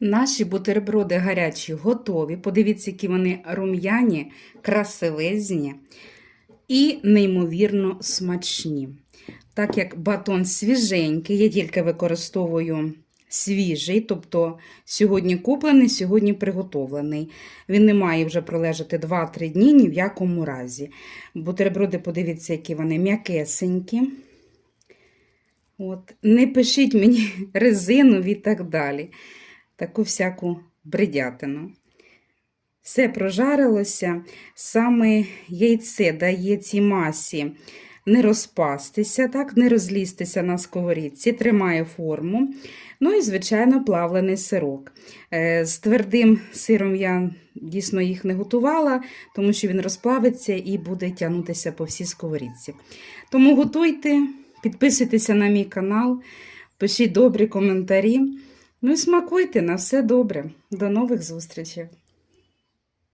Наші бутерброди гарячі готові. Подивіться, які вони рум'яні, красивезні і неймовірно смачні. Так як батон свіженький, я тільки використовую свіжий, тобто сьогодні куплений, сьогодні приготовлений. Він не має вже пролежати 2-3 дні ні в якому разі. Бутерброди, подивіться, які вони м'якесенькі. От. Не пишіть мені резину і так далі. Таку всяку бредятину. Все прожарилося, саме яйце дає цій масі не розпастися, так, не розлізтися на сковорідці, тримає форму. Ну і, звичайно, плавлений сирок. Е, З твердим сиром я дійсно їх не готувала, тому що він розплавиться і буде тягнутися по всій сковорідці. Тому готуйте, підписуйтеся на мій канал, пишіть добрі коментарі. Ну і смакуйте на все добре. До нових зустрічей!